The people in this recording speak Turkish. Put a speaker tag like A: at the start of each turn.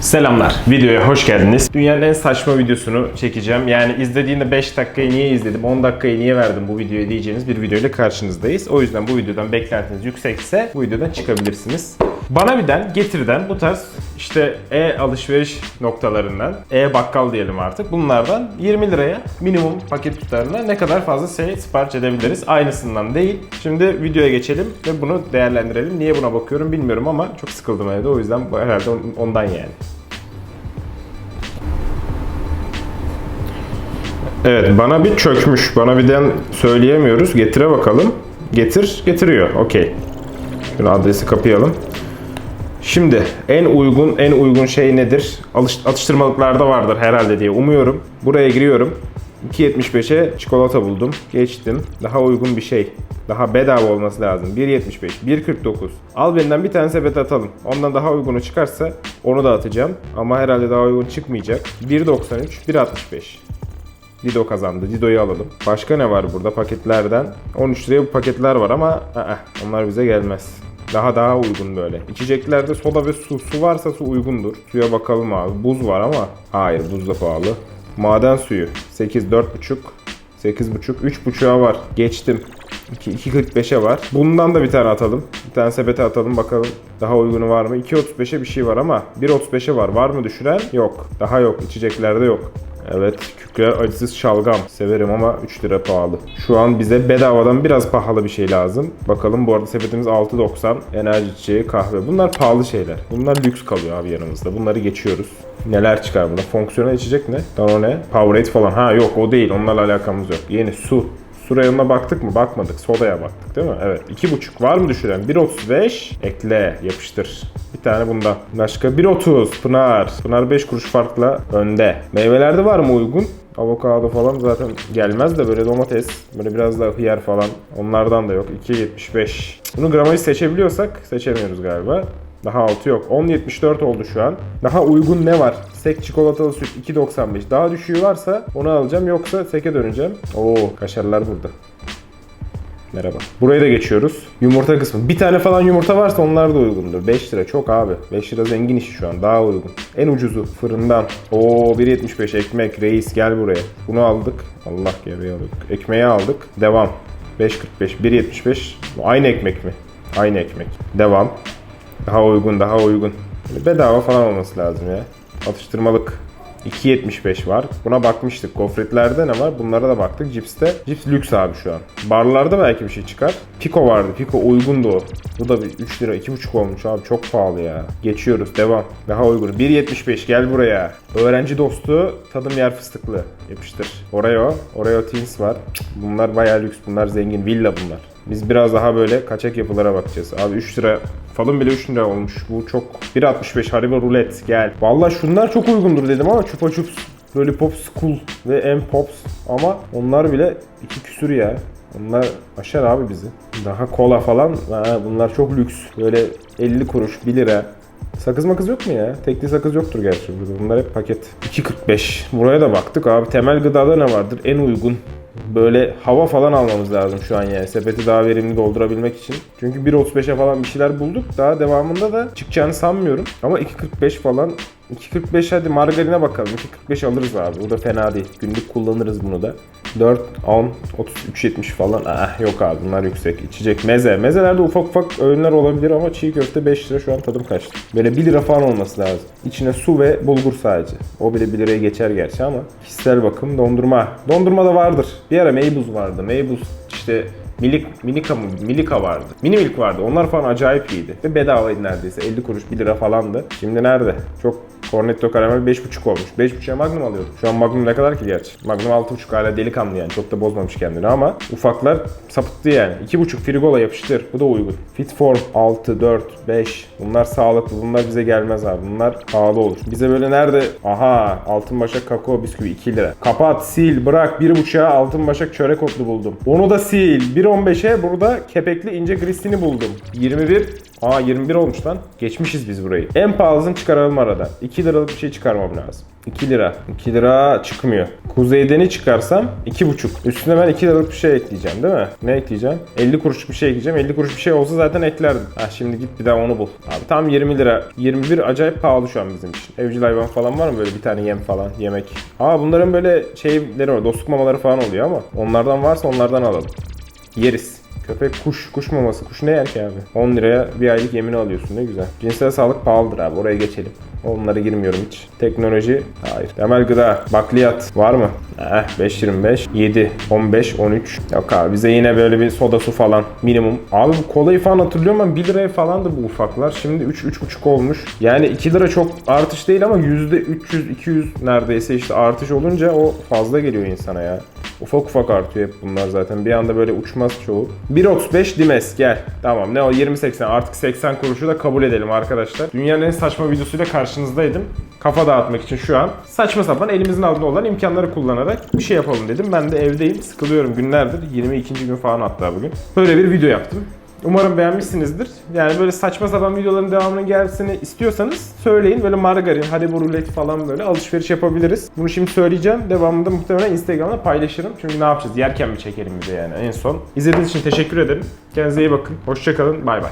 A: Selamlar. Videoya hoş geldiniz. Dünyanın en saçma videosunu çekeceğim. Yani izlediğinde 5 dakikayı niye izledim, 10 dakikayı niye verdim bu videoya diyeceğiniz bir videoyla karşınızdayız. O yüzden bu videodan beklentiniz yüksekse bu videodan çıkabilirsiniz. Bana birden, getirden bu tarz işte e-alışveriş noktalarından, e-bakkal diyelim artık. Bunlardan 20 liraya minimum paket tutarına ne kadar fazla şey sipariş edebiliriz. Aynısından değil. Şimdi videoya geçelim ve bunu değerlendirelim. Niye buna bakıyorum bilmiyorum ama çok sıkıldım evde. O yüzden herhalde ondan yani. Evet bana bir çökmüş. Bana birden söyleyemiyoruz. Getire bakalım. Getir, getiriyor. Okey. Şunu adresi kapayalım. Şimdi en uygun en uygun şey nedir? Alış, atıştırmalıklarda vardır herhalde diye umuyorum. Buraya giriyorum. 2.75'e çikolata buldum. Geçtim. Daha uygun bir şey. Daha bedava olması lazım. 1.75, 1.49. Al benden bir tane sepet atalım. Ondan daha uygunu çıkarsa onu da atacağım. Ama herhalde daha uygun çıkmayacak. 1.93, 1.65. Dido kazandı. Dido'yu alalım. Başka ne var burada paketlerden? 13 liraya bu paketler var ama aa, onlar bize gelmez. Daha daha uygun böyle. İçeceklerde soda ve su. Su varsa su uygundur. Suya bakalım abi. Buz var ama hayır buz da pahalı. Maden suyu 8 4,5 8,5 3,5'a var. Geçtim. 2 2.45'e var. Bundan da bir tane atalım. Bir tane sepete atalım bakalım. Daha uygunu var mı? 2.35'e bir şey var ama 1.35'e var. Var mı düşüren? Yok. Daha yok. İçeceklerde yok. Evet, kükre acısız şalgam. Severim ama 3 lira pahalı. Şu an bize bedavadan biraz pahalı bir şey lazım. Bakalım bu arada sepetimiz 6.90. Enerji içeceği, kahve. Bunlar pahalı şeyler. Bunlar lüks kalıyor abi yanımızda. Bunları geçiyoruz. Neler çıkar buna? Fonksiyonel içecek ne? Danone, Powerade falan. Ha yok o değil. Onlarla alakamız yok. Yeni su. Su reyonuna baktık mı? Bakmadık. Sodaya baktık değil mi? Evet. 2.5 var mı düşüren? 1.35. Ekle. Yapıştır. Bir tane bundan. Başka 1.30. Pınar. Pınar 5 kuruş farkla önde. Meyvelerde var mı uygun? Avokado falan zaten gelmez de böyle domates, böyle biraz daha hıyar falan onlardan da yok. 2.75. Bunu gramajı seçebiliyorsak seçemiyoruz galiba. Daha altı yok. 10.74 oldu şu an. Daha uygun ne var? Sek çikolatalı süt 2.95. Daha düşüğü varsa onu alacağım. Yoksa seke döneceğim. Oo kaşarlar burada. Merhaba. Buraya da geçiyoruz. Yumurta kısmı. Bir tane falan yumurta varsa onlar da uygundur. 5 lira çok abi. 5 lira zengin işi şu an. Daha uygun. En ucuzu fırından. Oo 1.75 ekmek. Reis gel buraya. Bunu aldık. Allah geriye aldık. Ekmeği aldık. Devam. 5.45. 1.75. Bu Aynı ekmek mi? Aynı ekmek. Devam. Daha uygun, daha uygun. Böyle bedava falan olması lazım ya. Atıştırmalık 2.75 var. Buna bakmıştık. Gofretlerde ne var? Bunlara da baktık. Cipste. Cips lüks abi şu an. Barlarda belki bir şey çıkar. Pico vardı. Pico uygundu o. Bu da bir 3 lira 2.5 olmuş abi. Çok pahalı ya. Geçiyoruz. Devam. Daha uygun. 1.75 gel buraya. Öğrenci dostu tadım yer fıstıklı. Yapıştır. Oreo. Oreo Teens var. Bunlar bayağı lüks. Bunlar zengin. Villa bunlar. Biz biraz daha böyle kaçak yapılara bakacağız. Abi 3 lira falın bile 3 lira olmuş. Bu çok 1.65 Haribo rulet gel. Vallahi şunlar çok uygundur dedim ama Chupa Chups, Lollipop School ve M Pops ama onlar bile 2 küsür ya. Onlar aşar abi bizi. Daha kola falan ha, bunlar çok lüks. Böyle 50 kuruş 1 lira. Sakız makız yok mu ya? Tekli sakız yoktur gerçi burada. Bunlar hep paket. 2.45. Buraya da baktık abi. Temel gıdada ne vardır? En uygun böyle hava falan almamız lazım şu an yani sepeti daha verimli doldurabilmek için. Çünkü 1.35'e falan bir şeyler bulduk. Daha devamında da çıkacağını sanmıyorum. Ama 2.45 falan 2.45 hadi margarine bakalım. 2.45 alırız abi. Bu da fena değil. Günlük kullanırız bunu da. 4, 10, 33, 70 falan. Ah yok abi bunlar yüksek. İçecek meze. Mezelerde ufak ufak öğünler olabilir ama çiğ köfte 5 lira şu an tadım kaçtı. Böyle 1 lira falan olması lazım. İçine su ve bulgur sadece. O bile 1 liraya geçer gerçi ama. Kişisel bakım dondurma. Dondurma da vardır. Bir ara meybuz vardı. Meybuz işte Milik, Milika mı? Milika vardı. Mini Milk vardı. Onlar falan acayip iyiydi. Ve bedavaydı neredeyse. 50 kuruş 1 lira falandı. Şimdi nerede? Çok Cornetto karamel 5.5 olmuş. 5.5'e Magnum alıyordum. Şu an Magnum ne kadar ki gerçi? Magnum 6.5 hala delikanlı yani. Çok da bozmamış kendini ama ufaklar sapıttı yani. 2.5 frigola yapıştır. Bu da uygun. Fit Form 6, 4, 5. Bunlar sağlıklı. Bunlar bize gelmez abi. Bunlar pahalı olur. Bize böyle nerede? Aha altın başak kakao bisküvi 2 lira. Kapat, sil, bırak. 1.5'a altın başak çörek otlu buldum. Onu da sil. 1.15'e burada kepekli ince gristini buldum. 21 Aa 21 olmuş lan. Geçmişiz biz burayı. En pahalısını çıkaralım arada. 2 liralık bir şey çıkarmam lazım. 2 lira. 2 lira çıkmıyor. Kuzeyden'i çıkarsam 2,5. Üstüne ben 2 liralık bir şey ekleyeceğim değil mi? Ne ekleyeceğim? 50 kuruş bir şey ekleyeceğim. 50 kuruş bir şey olsa zaten eklerdim. Ha şimdi git bir daha onu bul. Abi tam 20 lira. 21 acayip pahalı şu an bizim için. Evcil hayvan falan var mı böyle bir tane yem falan yemek? Aa bunların böyle şeyleri var. Dostluk mamaları falan oluyor ama onlardan varsa onlardan alalım. Yeriz. Köpek kuş, kuş maması. Kuş ne yer ki abi? 10 liraya bir aylık yemini alıyorsun ne güzel. Cinsel sağlık pahalıdır abi oraya geçelim. Onlara girmiyorum hiç. Teknoloji, hayır. Temel gıda, bakliyat var mı? Eh 5.25, 7, 15, 13. Yok abi bize yine böyle bir soda su falan minimum. Abi bu kolayı falan hatırlıyorum ben 1 liraya falandı bu ufaklar. Şimdi 3, 3,5 olmuş. Yani 2 lira çok artış değil ama %300, 200 neredeyse işte artış olunca o fazla geliyor insana ya. Ufak ufak artıyor hep bunlar zaten. Bir anda böyle uçmaz çoğu. 1.35 Dimes gel. Tamam ne o 20.80 artık 80 kuruşu da kabul edelim arkadaşlar. Dünyanın en saçma videosuyla karşınızdaydım. Kafa dağıtmak için şu an saçma sapan elimizin altında olan imkanları kullanarak bir şey yapalım dedim. Ben de evdeyim sıkılıyorum günlerdir. 22. gün falan hatta bugün. Böyle bir video yaptım. Umarım beğenmişsinizdir. Yani böyle saçma sapan videoların devamının gelmesini istiyorsanız söyleyin. Böyle margarin, haribo rulet falan böyle alışveriş yapabiliriz. Bunu şimdi söyleyeceğim. Devamında muhtemelen Instagram'da paylaşırım. Çünkü ne yapacağız? Yerken mi çekelim bir de yani en son. İzlediğiniz için teşekkür ederim. Kendinize iyi bakın. Hoşçakalın. Bay bay.